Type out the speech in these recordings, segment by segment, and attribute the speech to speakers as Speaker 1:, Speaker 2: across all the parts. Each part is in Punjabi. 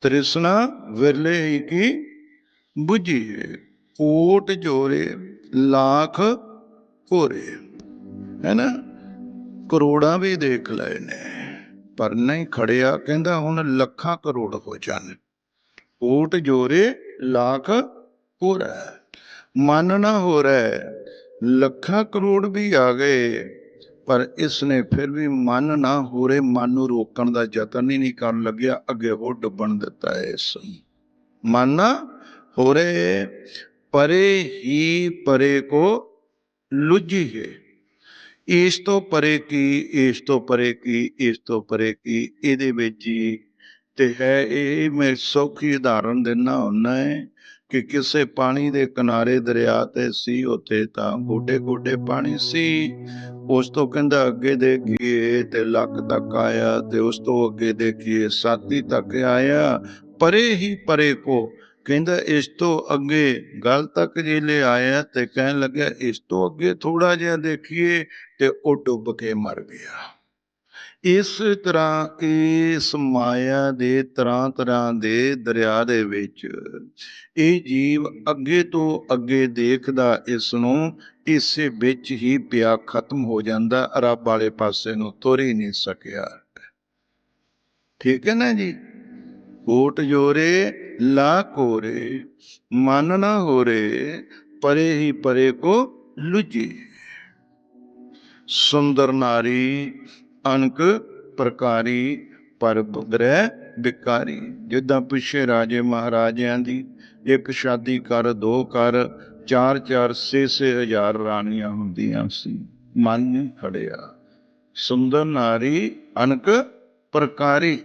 Speaker 1: ਤ੍ਰਿਸ਼ਨਾ ਵਿਰਲੇ ਹੀ ਕੀ ਬੁਝੀਏ ਕੋਟ ਜੋਰੇ, ਲੱਖ ਕੋਰੇ ਹੈ ਨਾ? ਕਰੋੜਾਂ ਵੀ ਦੇਖ ਲਏ ਨੇ, ਪਰ ਨਹੀਂ ਖੜਿਆ। ਕਹਿੰਦਾ ਹੁਣ ਲੱਖਾਂ ਕਰੋੜ ਹੋ ਜਾਣ। ਕੋਟ ਜੋਰੇ, ਲੱਖ ਕੋਰਾ ਮਨ ਨਾ ਹੋ ਰਿਹਾ, ਲੱਖਾਂ ਕਰੋੜ ਵੀ ਆ ਗਏ। ਪਰ ਇਸ ਨੇ ਫਿਰ ਵੀ ਮਨ ਨਾ ਹੋ ਰਹੇ ਮਨ ਨੂੰ ਰੋਕਣ ਦਾ ਯਤਨ ਹੀ ਨਹੀਂ ਕਰਨ ਲੱਗਿਆ, ਅੱਗੇ ਉਹ ਡੁੱਬਣ ਦਿੱਤਾ ਇਸ ਮਨ ਨਾ ਹੋ ਪਰੇ ਹੀ ਪਰੇ ਕੋ ਲੁਝੀਏ ਇਸ ਤੋਂ ਪਰੇ ਕੀ, ਇਸ ਤੋਂ ਪਰੇ ਕੀ, ਇਸ ਤੋਂ ਪਰੇ ਕੀ, ਇਹਦੇ ਵਿੱਚ ਹੀ ਤੇ ਹੈ ਇਹ, ਮੈਂ ਸੌਖੀ ਉਦਾਹਰਨ ਦਿੰਦਾ ਹੁੰਦਾ ਹੈ। ਕਿ ਕਿਸੇ ਪਾਣੀ ਦੇ ਕਿਨਾਰੇ ਦਰਿਆ ਤੇ ਸੀ ਉੱਥੇ ਤਾਂ ਗੋਡੇ ਗੋਡੇ ਪਾਣੀ ਸੀ। ਉਸ ਤੋਂ ਕਹਿੰਦਾ ਅੱਗੇ ਦੇਖੀਏ ਤੇ ਲੱਕ ਤੱਕ ਆਇਆ ਤੇ ਉਸ ਤੋਂ ਅੱਗੇ ਦੇਖੀਏ ਸਾਤੀ ਤੱਕ ਆਇਆ, ਪਰੇ ਹੀ ਪਰੇ ਕੋ। ਕਹਿੰਦਾ ਇਸ ਤੋਂ ਅੱਗੇ ਗੱਲ ਤੱਕ ਜੇ ਲੈ ਆਇਆ ਤੇ ਕਹਿਣ ਲੱਗਿਆ ਇਸ ਤੋਂ ਅੱਗੇ ਥੋੜਾ ਜਿਹਾ ਦੇਖੀਏ ਤੇ ਉਹ ਡੁੱਬ ਕੇ ਮਰ ਗਿਆ। ਇਸ ਤਰ੍ਹਾਂ ਇਸ ਮਾਇਆ ਦੇ ਤਰ੍ਹਾਂ ਤਰ੍ਹਾਂ ਦੇ ਦਰਿਆ ਦੇ ਵਿੱਚ ਇਹ ਜੀਵ ਅੱਗੇ ਤੋਂ ਅੱਗੇ ਦੇਖਦਾ ਇਸ ਨੂੰ ਇਸੇ ਵਿੱਚ ਹੀ ਪਿਆ ਖਤਮ ਹੋ ਜਾਂਦਾ, ਰੱਬ ਵਾਲੇ ਪਾਸੇ ਨੂੰ ਤੁਰ ਹੀ ਨਹੀਂ ਸਕਿਆ। ਠੀਕ ਹੈ ਨਾ ਜੀ? ਕੋਟ ਜੋਰੇ ਲਾ ਕੋਰੇ ਮਨ ਨਾ ਹੋਰੇ, ਪਰੇ ਹੀ ਪਰੇ ਕੋ ਲੁਝੇ ਸੁੰਦਰ ਨਾਰੀ ਅਨਕ ਪ੍ਰਕਾਰੀ ਪਰ ਗ੍ਰਹਿ ਬਿਕਾਰੀ ਜਿੱਦਾਂ ਪਿੱਛੇ ਰਾਜੇ ਮਹਾਰਾਜਿਆਂ ਦੀ ਇੱਕ ਸ਼ਾਦੀ ਕਰ ਦੋ ਕਰ ਚਾਰ ਚਾਰ ਛੇ ਛੇ ਹਜ਼ਾਰ ਰਾਣੀਆਂ ਹੁੰਦੀਆਂ ਸੀ। ਮਨ ਖੜਿਆ। ਸੁੰਦਰ ਨਾਰੀ ਅਨਕ ਪ੍ਰਕਾਰੀ,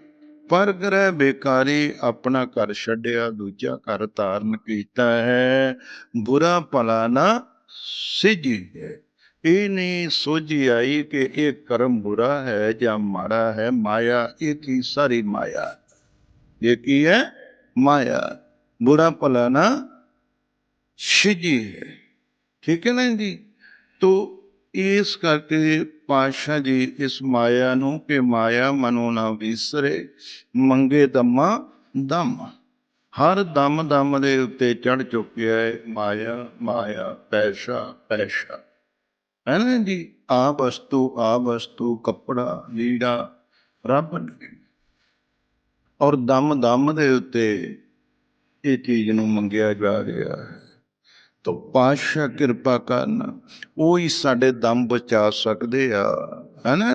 Speaker 1: ਪਰ ਗ੍ਰਹਿ ਬੇਕਾਰੀ ਆਪਣਾ ਘਰ ਛੱਡਿਆ, ਦੂਜਾ ਘਰ ਧਾਰਨ ਕੀਤਾ ਹੈ। ਬੁਰਾ ਭਲਾ ਨਾ ਸਿਜੀ ਹੈ। ਇਹ ਨਹੀਂ ਸੋਝੀ ਆਈ ਕਿ ਇਹ ਕਰਮ ਬੁਰਾ ਹੈ ਜਾਂ ਮਾੜਾ ਹੈ, ਮਾਇਆ, ਇਹ ਕੀ ਸਾਰੀ ਮਾਇਆ? ਇਹ ਕੀ ਹੈ? ਮਾਇਆ। ਬੁਰਾ ਭਲਾ ਨਾ ਸਿਜੀ ਹੈ। ਠੀਕ ਹੈ ਨਾ ਜੀ? ਤੋ ਇਸ ਕਰਕੇ ਪਾਸ਼ਾ ਜੀ ਇਸ ਮਾਇਆ ਨੂੰ ਕਿ ਮਾਇਆ ਮਨੋ ਨਾ ਵਿਸਰੇ, ਮੰਗੇ ਦਮਾ ਦਮ। ਹਰ ਦਮ ਦਮ ਦੇ ਉੱਤੇ ਚੜ ਚੁੱਕਿਆ ਹੈ ਮਾਇਆ ਮਾਇਆ, ਪੈਸਾ ਪੈਸਾ। ਹੈ ਨਾ ਜੀ? ਆ ਵਸਤੂ ਆ ਵਸਤੂ, ਕੱਪੜਾ, ਲੀੜਾ, ਰੱਬ ਔਰ ਦਮ ਦਮ ਦੇ ਉੱਤੇ ਇਹ ਚੀਜ਼ ਨੂੰ ਮੰਗਿਆ ਜਾ ਰਿਹਾ ਹੈ। ਤੋ ਪਾਸ਼ਾ ਕਿਰਪਾ ਕਰਨ, ਉਹ ਹੀ ਸਾਡੇ ਦਮ ਬਚਾ ਸਕਦੇ ਆ। ਹੈ ਨਾ?